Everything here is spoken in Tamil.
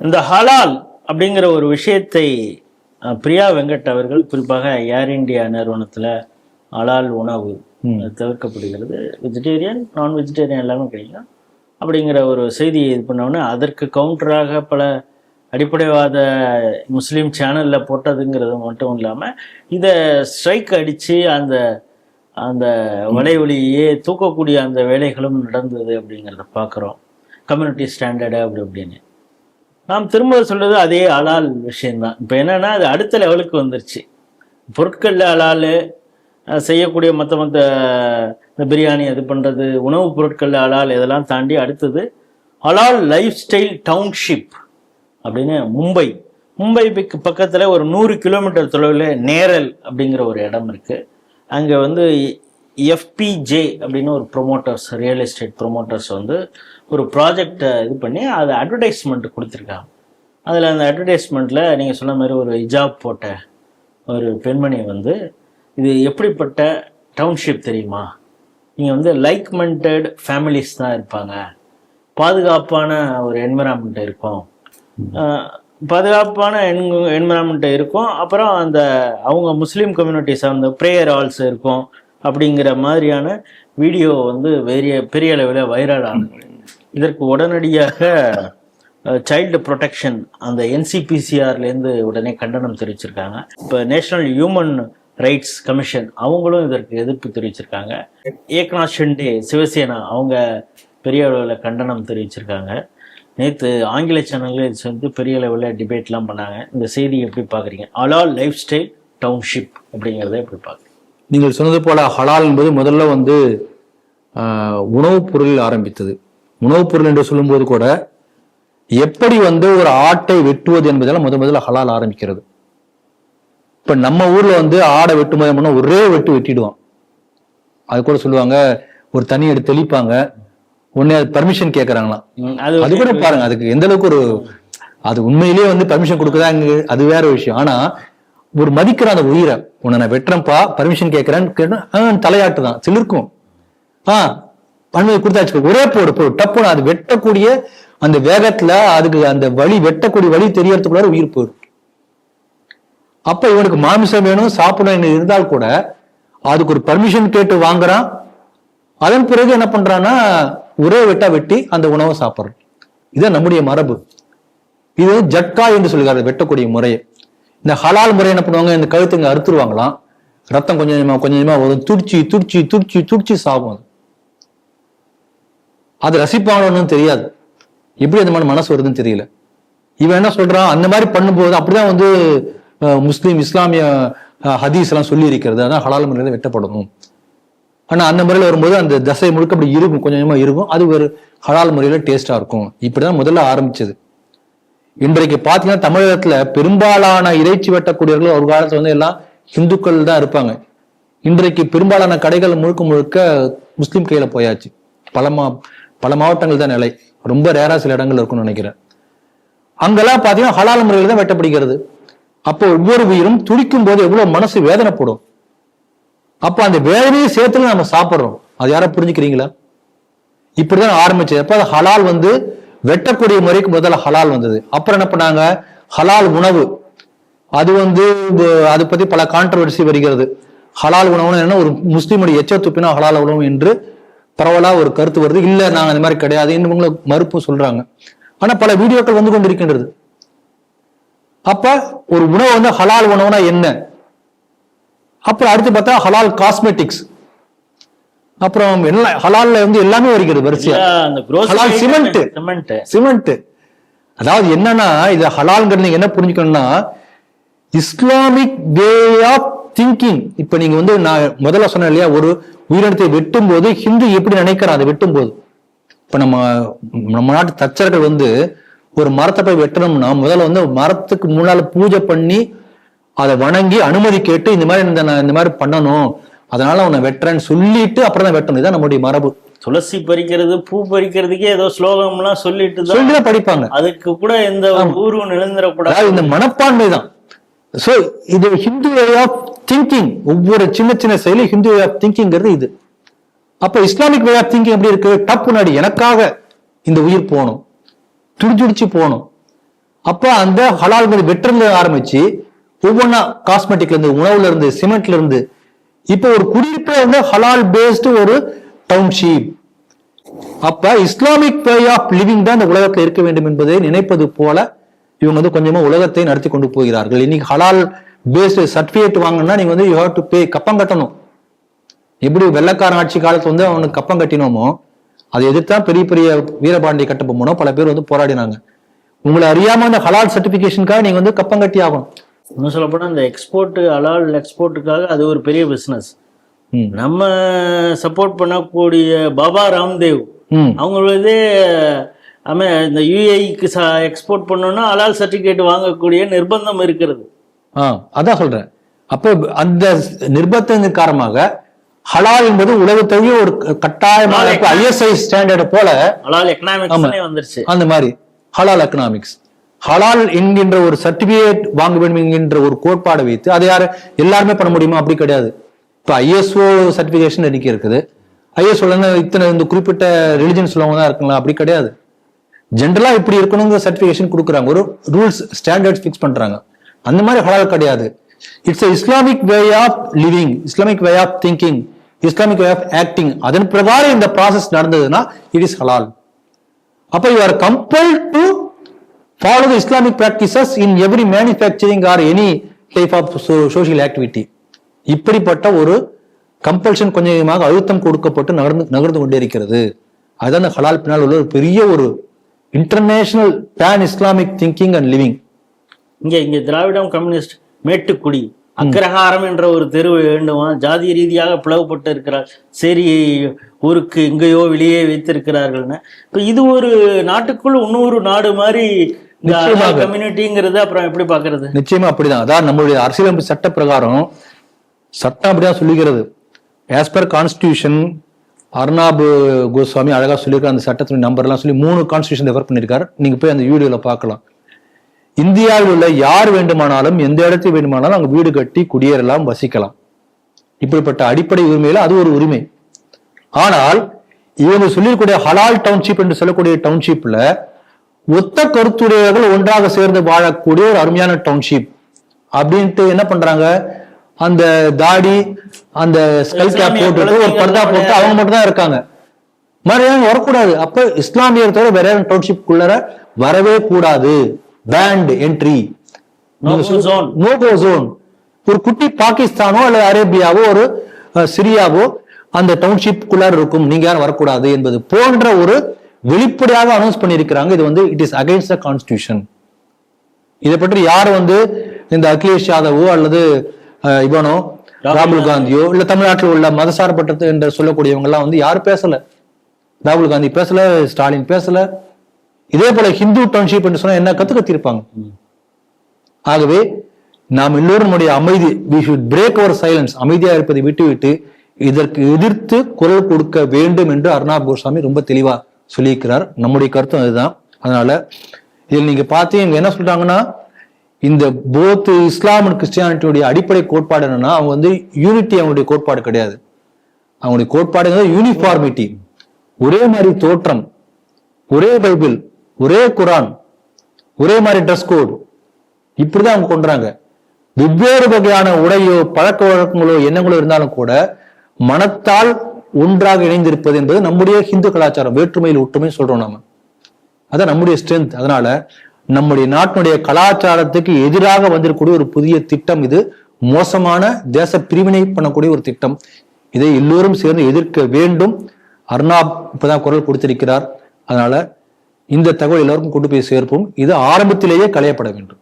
இந்த ஹலால் அப்படிங்கிற ஒரு விஷயத்தை பிரியா வெங்கட் அவர்கள் குறிப்பாக ஏர் இந்தியா நிறுவனத்துல ஹலால் உணவு தவிர்க்கப்படுகிறது. வெஜிடேரியன் நான் வெஜிடேரியன் எல்லாமே கிடைக்கும். அப்படிங்கிற ஒரு செய்தியை இது பண்ணோன்னே அதற்கு கவுண்டராக பல அடிப்படைவாத முஸ்லீம் சேனல்ல போட்டதுங்கிறது மட்டும் இல்லாம இதை ஸ்ட்ரைக் அடிச்சு அந்த அந்த வலைவலியே தூக்கக்கூடிய அந்த வேலைகளும் நடந்தது அப்படிங்கிறத பார்க்குறோம் கம்யூனிட்டி ஸ்டாண்டர்டு அப்படி அப்படின்னு நாம் திரும்ப சொல்றது அதே அலால் விஷயம்தான். இப்போ என்னன்னா அது அடுத்த லெவலுக்கு வந்துருச்சு. பொருட்களில் அலால் செய்யக்கூடிய மற்ற மற்ற இந்த பிரியாணி அது பண்ணுறது உணவுப் பொருட்களில் அலால் இதெல்லாம் தாண்டி அடுத்தது அலால் லைஃப் ஸ்டைல் டவுன்ஷிப் அப்படின்னு மும்பை. மும்பைக்கு பக்கத்தில் ஒரு நூறு கிலோமீட்டர் தொலைவில் நேரல் அப்படிங்கிற ஒரு இடம் இருக்குது அங்கே வந்து எஃபிஜே அப்படின்னு ஒரு ப்ரொமோட்டர்ஸ் ரியல் எஸ்டேட் ப்ரொமோட்டர்ஸ் வந்து ஒரு ப்ராஜெக்டை இது பண்ணி அதை அட்வர்டைஸ்மெண்ட் கொடுத்துருக்காங்க. அதில் அந்த அட்வர்டைஸ்மெண்ட்டில் நீங்கள் சொன்ன மாதிரி ஒரு ஹிஜாப் போட்ட ஒரு பெண்மணி வந்து இது எப்படிப்பட்ட டவுன்ஷிப் தெரியுமா? நீங்கள் வந்து லைக் மென்டட் ஃபேமிலிஸ் தான் இருப்பாங்க. பாதுகாப்பான ஒரு என்விரான்மெண்ட் இருக்கும். பாதுகாப்பான என் என்விரான்மெண்ட் இருக்கும். அப்புறம் அந்த அவங்க முஸ்லீம் கம்யூனிட்டி சார்ந்த ப்ரேயர் ஹால்ஸ் இருக்கும். அப்படிங்கிற மாதிரியான வீடியோ வந்து பெரிய பெரிய அளவில் வைரல் ஆகுது. இதற்கு உடனடியாக சைல்டு ப்ரொடெக்ஷன் அந்த என்சிபிசிஆர்லேருந்து உடனே கண்டனம் தெரிவிச்சிருக்காங்க. இப்போ நேஷனல் ஹியூமன் ரைட்ஸ் கமிஷன் அவங்களும் இதற்கு எதிர்ப்பு தெரிவிச்சிருக்காங்க. ஏக்நாத் ஷிண்டே சிவசேனா அவங்க பெரிய அளவில் கண்டனம் தெரிவிச்சிருக்காங்க. நேற்று ஆங்கில சேனல்ல சேர்ந்து பெரிய லெவலில் டிபேட்லாம் பண்ணாங்க. இந்த செய்தி எப்படி பார்க்குறீங்க அலால் லைஃப் ஸ்டைல் டவுன்ஷிப் அப்படிங்கிறத எப்படி பார்க்குறீங்க நீங்கள் சொன்னது போல ஹலால் என்பது முதல்ல வந்து உணவுப் பொருளில் ஆரம்பித்தது. உணவுப் பொருள் என்று சொல்லும்போது கூட எப்படி வந்து ஒரு ஆட்டை வெட்டுவது என்பதெல்லாம் முத முதல்ல ஹலால் ஆரம்பிக்கிறது. இப்ப நம்ம ஊர்ல வந்து ஆடை வெட்டும்போது? ஒரே வெட்டு வெட்டிடுவான் அது கூட சொல்லுவாங்க ஒரு தண்ணி எடுத்து தெளிப்பாங்க. உடனே அது பர்மிஷன் கேட்கறாங்களாம் அது கூட பாருங்க அதுக்கு எந்த அளவுக்கு ஒரு அது உண்மையிலேயே வந்து பர்மிஷன் கொடுக்குதாங்க அது வேற விஷயம். ஆனா ஒரு மதிக்கிற அந்த உயிரை உன்னை நான் வெட்டுறேன்ப்பா பர்மிஷன் கேட்கறேன்னு ஆ, தலையாட்டு தான் சிலிருக்கும். ஆ அனுமதி கொடுத்தாச்சு ஒரே போடு போடு டப்புனு அது வெட்டக்கூடிய அந்த வேகத்துல அதுக்கு அந்த வழி வெட்டக்கூடிய வழி தெரியறதுக்குள்ளார உயிர் போயிடும். அப்ப இவனுக்கு மாமிசம் வேணும் சாப்பிடணும் இருந்தால் கூட அதுக்கு ஒரு பர்மிஷன் கேட்டு வாங்குறான். அதன் பிறகு என்ன பண்றான்னா ஒரே வெட்டா வெட்டி அந்த உணவை சாப்பிடுறான். இதுதான் நம்முடைய மரபு. இது ஜட்கா என்று சொல்கிறார் வெட்டக்கூடிய முறையை. இந்த ஹலால் முறை என்ன பண்ணுவாங்க? இந்த கழுத்துங்க அறுத்துருவாங்களாம். ரத்தம் கொஞ்சம் கொஞ்சமா கொஞ்சம் கொஞ்சமா வரும். துடிச்சு துடிச்சு துடிச்சு துடிச்சு சாகும் அது. அது ரசிப்பாங்கன்னு தெரியாது. எப்படி அந்த மாதிரி மனசு வருதுன்னு தெரியல. இவன் என்ன சொல்றான்? அந்த மாதிரி பண்ணும்போது அப்படிதான் வந்து முஸ்லீம் இஸ்லாமிய ஹதீஸ் எல்லாம் சொல்லி இருக்கிறது. அதான் ஹலால் முறையில வெட்டப்படணும். ஆனா அந்த முறையில வரும்போது அந்த தசை முழுக்க அப்படி இருக்கும். கொஞ்சம் கொஞ்சமா இருக்கும். அது ஒரு ஹலால் முறையில டேஸ்டா இருக்கும். இப்படிதான் முதல்ல ஆரம்பிச்சது. இன்றைக்கு பார்த்தீங்கன்னா தமிழகத்துல பெரும்பாலான இறைச்சி வெட்டக்கூடியவர்கள் ஒரு காலத்துல வந்து எல்லாம் இந்துக்கள் தான் இருப்பாங்க. இன்றைக்கு பெரும்பாலான கடைகள் முழுக்க முழுக்க முஸ்லீம் கையில போயாச்சு. பல மா பல மாவட்டங்கள் தான் நிலை. ரொம்ப ரேரா சில இடங்கள் இருக்கும்னு நினைக்கிறேன். அங்கெல்லாம் பார்த்தீங்கன்னா ஹலால் முறையில் தான் வெட்டப்படுகிறது. அப்போ ஒவ்வொரு உயிரும் துடிக்கும் போது எவ்வளவு மனசு வேதனைப்படும். அப்போ அந்த வேதனையை சேர்த்துல நம்ம சாப்பிட்றோம். அது யாரும் புரிஞ்சுக்கிறீங்களா? இப்படிதான் ஆரம்பிச்சது. அப்ப அது ஹலால் வந்து வெட்டக்கூடிய முறைக்கு முதல்ல ஹலால் வந்தது. அப்புறம் என்ன பண்ணாங்க? ஹலால் உணவு. அது வந்து அதை பத்தி பல கான்ட்ரவர்சி வருகிறது. ஹலால் உணவுன்னு என்ன ஒரு முஸ்லீமுடைய எச்ச துப்பினா ஹலால் உணவு என்று பரவலா ஒரு கருத்து வருது. இல்ல நாங்க அந்த மாதிரி கிடையாது இன்னும் மறுப்பு சொல்றாங்க. ஆனா பல வீடியோக்கள் வந்து கொண்டிருக்கின்றது. அப்ப ஒரு உணவு வந்து ஹலால் உணவுனா என்ன? அப்புறம் அடுத்து பார்த்தா ஹலால் காஸ்மெட்டிக்ஸ் அப்புறம் எல்லாம் ஹலால்ல வந்து எல்லாமே வருகிறது வரிசையா. ஹலால் சிமெண்ட். சிமெண்ட். சிமெண்ட். அதாவது என்னன்னா இது ஹலால்ங்கிறது நீங்க என்ன புரிஞ்சுக்கணும்னா இஸ்லாமிக் வே ஆஃப் திங்கிங் இப்ப நீங்க வந்து நான் முதல்ல சொன்னேன் இல்லையா ஒரு உயிரினத்தை வெட்டும் போது ஹிந்து எப்படி நினைக்கிறான் அதை வெட்டும் போது இப்ப நம்ம நம்ம நாட்டு தச்சர்கள் வந்து ஒரு மரத்தை போய் வெட்டணும்னா முதல்ல வந்து மரத்துக்கு முன்னால பூஜை பண்ணி அதை வணங்கி அனுமதி கேட்டு இந்த மாதிரி இந்த மாதிரி பண்ணணும். அதனால உன்னை வெட்டுறேன்னு சொல்லிட்டு அப்புறம் தான் வெட்டணும். இதான் நம்முடைய மரபு. துளசி பறிக்கிறது பூ பறிக்கிறதுக்கே ஏதோ ஸ்லோகம்லாம் சொல்லிட்டு தான் படிப்பாங்க. அதுக்கு கூட எந்த ஊர்வம் அதாவது நிலந்துடக்கூடாது இந்த மனப்பான்மை தான். சோ இது ஹிந்து வே ஆஃப் திங்கிங் ஒவ்வொரு சின்ன சின்ன செயலி ஹிந்து வே ஆஃப் திங்கிங்கிறது இது. அப்ப இஸ்லாமிக் வே ஆஃப் திங்கிங் எப்படி இருக்கு? டப்பு நாடி எனக்காக இந்த உயிர் போகணும். துடிச்சுடிச்சு போகணும். அப்ப அந்த ஹலால்ங்கிறது வெற்றில ஆரம்பிச்சு ஒவ்வொன்றா காஸ்மெட்டிக்ல இருந்து உணவுல இருந்து சிமெண்ட்ல இருந்து இப்போ ஒரு குடியிருப்புல வந்து ஹலால் பேஸ்டு ஒரு டவுன்ஷிப் அப்ப இஸ்லாமிக் வே ஆஃப் லிவிங் தான் இந்த உலகத்தில் இருக்க வேண்டும் என்பதை நினைப்பது போல இவங்க வந்து கொஞ்சமா உலகத்தை நடத்தி கொண்டு போகிறார்கள். இன்னைக்கு ஹலால் பேஸ்டு சர்டிபிகேட் வாங்கணும்னா நீங்க வந்து யூ ஹேவ் டு பே கப்பம் கட்டணும். எப்படி வெள்ளக்காரன் ஆட்சி காலத்துல வந்து அவனுக்கு கப்பம் கட்டினோமோ அதை எதிர்த்தா பெரிய பெரிய வீரபாண்டிய கட்டபொம்மனோ பல பேர் வந்து போராடினாங்க. உங்களை அறியாம அந்த ஹலால் சர்டிபிகேஷனுக்காக நீங்க வந்து கப்பம் கட்டி ஆகணும் இன்னும் சொல்லப்போனால் இந்த எக்ஸ்போர்ட் அலால் எக்ஸ்போர்ட்டுக்காக அது ஒரு பெரிய பிஸ்னஸ். நம்ம சப்போர்ட் பண்ணக்கூடிய பாபா ராம்தேவ். அவங்களதே அமே இந்த யூஏஇக்கு ச எக்ஸ்போர்ட் பண்ணோம்னா அலால் சர்டிஃபிகேட் வாங்கக்கூடிய நிர்பந்தம் இருக்கிறது. ஆ அதான் சொல்றேன். அப்ப அந்த நிர்பந்தத்தின் காரணமாக ஹலால் என்பது உலகத்தழுவிய ஒரு கட்டாயமான ஐஎஸ்ஐ ஸ்டாண்டர்ட் போல அலால் எக்கனாமிக்ஸ்னே வந்துருச்சு. அந்த மாதிரி ஹலால் எக்கனாமிக்ஸ் ஹலால் என்கின்ற ஒரு சர்டிபிகேட் வாங்க வேண்டும் என்கின்ற ஒரு கோட்பாடை வைத்து அதை யார் எல்லாருமே பண்ண முடியுமா? அப்படி கிடையாது. இப்ப ஐஎஸ்ஓ சர்டிபிகேஷன் இன்னைக்கு இருக்குது. ஐஎஸ்ஓல இத்தனை இந்த குறிப்பிட்ட ரிலிஜன்ஸ் உள்ளவங்க தான் இருக்கலாம் அப்படி கிடையாது. ஜென்ரலா இப்படி இருக்கணுங்கிற சர்டிபிகேஷன் கொடுக்குறாங்க. ஒரு ரூல்ஸ் ஸ்டாண்டர்ட் ஃபிக்ஸ் பண்றாங்க. அந்த மாதிரி ஹலால் கிடையாது. It's Islamic way of living Islamic way of thinking Islamic way of acting அதன் பிரகாரம் இந்த ப்ராசஸ் நடந்ததுன்னா இட் இஸ் ஹலால் அப்ப you are compel to follow the Islamic practices in every manufacturing or any type of social activity இப்படிப்பட்ட ஒரு கம்பல்ஷன் கொஞ்சம் கொஞ்சமாக அழுத்தம் கொடுக்கப்பட்டு நகர்ந்து நகர்ந்து கொண்டே இருக்கிறது. அதுதான் அந்த ஹலால் பின்னால் உள்ள ஒரு பெரிய ஒரு international pan Islamic thinking and living இங்க இங்க திராவிடம் கம்யூனிஸ்ட் மேட்டுக்குடி அக்ரஹாரம் என்ற ஒரு தெரு வேண்டுமா ஜாதி ரீதியாக பிளவுபட்டு இருக்கிறார் சரி ஊருக்கு எங்கேயோ வெளியே வைத்திருக்கிறார்கள்னு இப்ப இது ஒரு நாட்டுக்குள் இன்னொரு நாடு மாதிரி. கம்யூனிட்டிங்கிறது அப்புறம் எப்படி பாக்குறது நிச்சயமா அப்படிதான். அதான் நம்மளுடைய அரசியலமைப்பு சட்ட பிரகாரம் சட்டம் அப்படிதான் சொல்லுகிறது as per constitution Arnab Goswami அழகா சொல்லியிருக்காரு அந்த சட்டத்தினுடைய நம்பர் எல்லாம் சொல்லி மூணு கான்ஸ்டியூஷன் ரெஃபர் பண்ணியிருக்காரு. நீங்க போய் அந்த வீடியோல பார்க்கலாம். இந்தியாவில் உள்ள யார் வேண்டுமானாலும் எந்த இடத்தில் வேண்டுமானாலும் அங்க வீடு கட்டி குடியேறலாம் வசிக்கலாம். இப்படிப்பட்ட அடிப்படை உரிமையில அது ஒரு உரிமை. ஆனால் இவங்க சொல்லியிருக்கூடிய ஹலால் டவுன்ஷிப் என்று சொல்லக்கூடிய டவுன்ஷிப்ல ஒத்த கருத்துடையவர்கள் ஒன்றாக சேர்ந்து வாழக்கூடிய ஒரு அருமையான டவுன்ஷிப் அப்படின்ட்டு என்ன பண்றாங்க? அந்த தாடி அந்த ஸ்கல் கேப் போட்டுட்டு ஒரு பர்தா போட்டு அவங்க மட்டும் தான் இருக்காங்க. யாரும் வரக்கூடாது. அப்ப இஸ்லாமியர் தவிர வேற டவுன்ஷிப் குள்ளர வரவே கூடாது. Pant entry. நோகோ ஜோன் ஒரு குட்டி பாகிஸ்தானோ அல்லது அரேபியாவோ ஒரு சிரியாவோ அந்த டவுன்ஷிப் குள்ளார இருக்கும். நீங்க யாரும் வரக்கூடாது என்பது போன்ற ஒரு வெளிப்படையாக அனௌன்ஸ் பண்ணியிருக்கிறாங்க. இது வந்து it is against the constitution இதை பற்றி யார் வந்து இந்த அகிலேஷ் யாதவோ அல்லது இவனோ ராகுல் காந்தியோ இல்ல தமிழ்நாட்டில் உள்ள மதசார்பற்றது என்று சொல்லக்கூடியவங்க எல்லாம் வந்து யாரும் பேசல. ராகுல் காந்தி பேசல ஸ்டாலின் பேசல. இதே போல ஹிந்து டவுன்ஷிப் என்று சொன்னா என்ன கத்து கத்திருப்பாங்க ஆகவே நாம் எல்லோரும் நம்முடைய அமைதி we should break our silence அமைதியா இருப்பதை விட்டுவிட்டு இதற்கு எதிர்த்து குரல் கொடுக்க வேண்டும் என்று அர்ணாப் கோஸ்வாமி ரொம்ப தெளிவா சொல்லியிருக்கிறார். நம்முடைய கருத்தும் அதுதான். அதனால இதில் நீங்க பார்த்து இவங்க என்ன சொல்றாங்கன்னா இந்த போத் இஸ்லாம் அண்ட் கிறிஸ்டியானிட்டியுடைய அடிப்படை கோட்பாடு என்னன்னா அவங்க வந்து யூனிட்டி அவங்களுடைய கோட்பாடு கிடையாது. அவங்களுடைய கோட்பாடுங்கிறது யூனிஃபார்மிட்டி ஒரே மாதிரி தோற்றம் ஒரே பைபிள் ஒரே குரான் ஒரே மாதிரி ட்ரெஸ் கோடு இப்படிதான் அவங்க கொண்டுறாங்க. வெவ்வேறு வகையான உடையோ பழக்க வழக்கங்களோ எண்ணங்களோ இருந்தாலும் கூட மனத்தால் ஒன்றாக இணைந்திருப்பது என்பது நம்முடைய ஹிந்து கலாச்சாரம் வேற்றுமையில் ஒற்றுமை சொல்றோம் நாம. அதான் நம்முடைய ஸ்ட்ரென்த் அதனால நம்முடைய நாட்டினுடைய கலாச்சாரத்துக்கு எதிராக வந்திருக்கக்கூடிய ஒரு புதிய திட்டம் இது. மோசமான தேச பிரிவினை பண்ணக்கூடிய ஒரு திட்டம். இதை எல்லோரும் சேர்ந்து எதிர்க்க வேண்டும். அர்ணாப் இப்பதான் குரல் கொடுத்திருக்கிறார். அதனால இந்த தகவல் எல்லாருக்கும் கொண்டு போய் சேர்ப்போம். இது ஆரம்பத்திலேயே களையப்பட வேண்டும்.